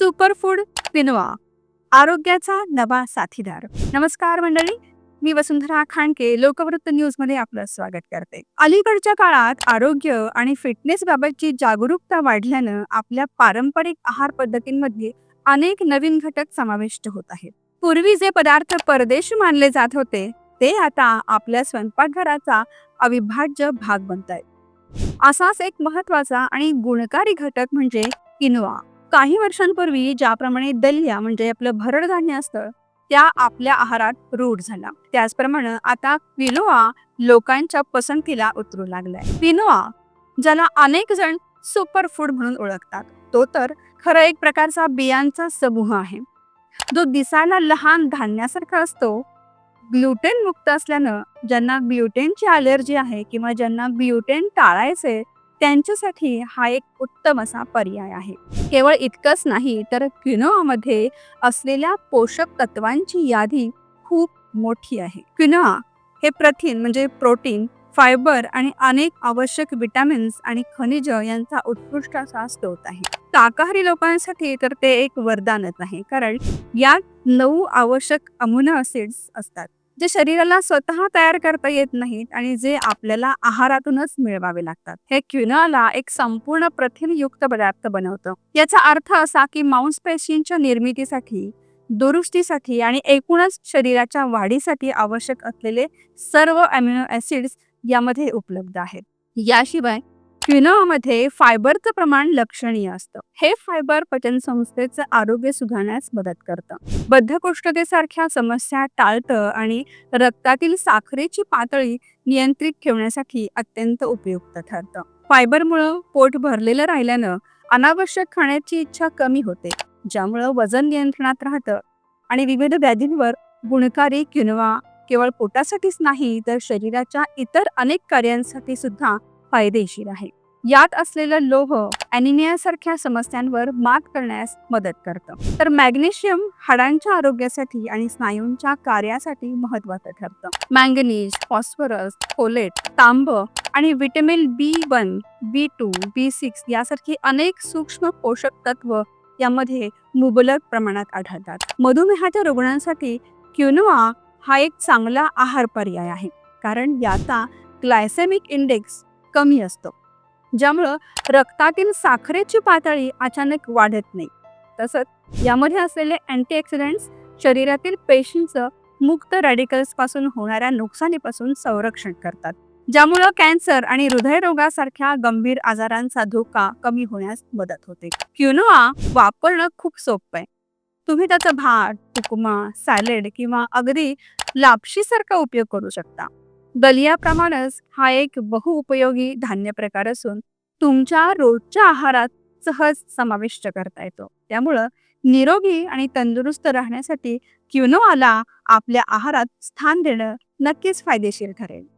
Superfood quinoa आरोग्याचा नवा साथीदार. नमस्कार मंडळी मी वसुंधरा खांडके लोकवृत्त न्यूजमध्ये आपलं स्वागत करते. अलीकडच्या काळात आरोग्य आणि फिटनेस बाबतची जागरूकता वाढल्यानं आपल्या पारंपरिक आहार पद्धतींमध्ये अनेक नवीन घटक समाविष्ट होत आहेत. पूर्वी जे पदार्थ परदेश मानले जात होते ते आता आपल्या स्वयंपाकघराचा अविभाज्य भाग बनत आहेत असाच एक महत्त्वाचा आणि गुणकारी घटक म्हणजे किनवा. काही वर्षांपूर्वी ज्याप्रमाणे दलिया म्हणजे आपलं भरड धान्य असतं त्या आपल्या आहारात रूढ झाला. त्याचप्रमाणे आता क्विनोआ लोकांच्या पसंतीला उतरू लागलाय. क्विनोआ ज्याला अनेक जण सुपर फूड म्हणून ओळखतात तो तर खरं एक प्रकारचा बियांचा समूह आहे. जो दिसायला लहान धान्यासारखा असतो ग्लुटेन मुक्त असल्यानं ज्यांना ग्लुटेनची अलर्जी आहे किंवा ज्यांना ग्लुटेन टाळायचे त्यांच्यासाठी हा एक उत्तम असा पर्याय आहे. केवळ इतकंच नाही तर क्विनोआमध्ये असलेल्या पोषक तत्वांची यादी खूप मोठी आहे. क्विनोआ हे प्रथिन म्हणजे प्रोटीन फायबर आणि अनेक आवश्यक विटॅमिन्स आणि खनिज यांचा उत्कृष्ट असा स्रोत आहे. शाकाहारी लोकांसाठी तर ते एक वरदानच आहे कारण यात नऊ आवश्यक अमुनो ॲसिड्स असतात. जे शरीराला स्वतः तयार करता येत नाहीत आणि जे आपल्याला आहारातूनच मिळवावे लागतात. हे क्युनॉला एक संपूर्ण प्रथिनयुक्त पदार्थ बनवतं. याचा अर्थ असा की मांसपेशींच्या निर्मितीसाठी दुरुस्तीसाठी आणि एकूणच शरीराच्या वाढीसाठी आवश्यक असलेले सर्व अमिनो ऍसिड्स यामध्ये उपलब्ध आहेत. याशिवाय क्विनोमध्ये फायबरचं प्रमाण लक्षणीय असतं. हे फायबर पचन संस्थेचं आरोग्य सुधारण्यास मदत करतं. बद्धकोष्ठतेसारख्या समस्या टाळतं आणि रक्तातील साखरेची पातळी नियंत्रित ठेवण्यासाठी अत्यंत उपयुक्त ठरतं. फायबरमुळं पोट भरलेलं राहिल्यानं अनावश्यक खाण्याची इच्छा कमी होते ज्यामुळं वजन नियंत्रणात राहतं आणि विविध व्याधींवर गुणकारी क्युनवा केवळ पोटासाठीच नाही तर शरीराच्या इतर अनेक कार्यांसाठी सुद्धा फायदेशीर आहे. यात असलेलं लोह अॅनिमियासारख्या समस्यांवर मात करण्यास मदत करतं. तर मॅग्नेशियम हाडांच्या आरोग्यासाठी आणि स्नायूंच्या कार्यासाठी महत्वाचं ठरतं. मँगनीज फॉस्फरस फोलेट तांब आणि vitamin B one B two B six यासारखी अनेक सूक्ष्म पोषक तत्व यामध्ये मुबलक प्रमाणात आढळतात. मधुमेहाच्या रुग्णांसाठी क्युनोआ हा एक चांगला आहार पर्याय आहे. कारण याचा ग्लायसेमिक इंडेक्स कमी असतो. ज्यामुळं रक्तातील साखरेची पातळी अचानक वाढत नाही. तसंच यामध्ये असलेले अँटीऑक्सिडंट्स शरीरातील पेशींचं मुक्त रॅडिकल्सपासून होणाऱ्या नुकसानीपासून संरक्षण करतात. ज्यामुळं कॅन्सर आणि हृदयरोगासारख्या गंभीर आजारांचा धोका कमी होण्यास मदत होते. क्युनोआ वापरणं खूप सोपं आहे. तुम्ही त्याचा भात उपमा सॅलेड किंवा अगदी लापशीसारखा उपयोग करू शकता. दलियाप्रमाणेच हा एक बहुउपयोगी धान्य प्रकार असून तुमच्या रोजच्या आहारात सहज समाविष्ट करता येतो. त्यामुळं निरोगी आणि तंदुरुस्त राहण्यासाठी क्युनोआला आपल्या आहारात स्थान देणं नक्कीच फायदेशीर ठरेल.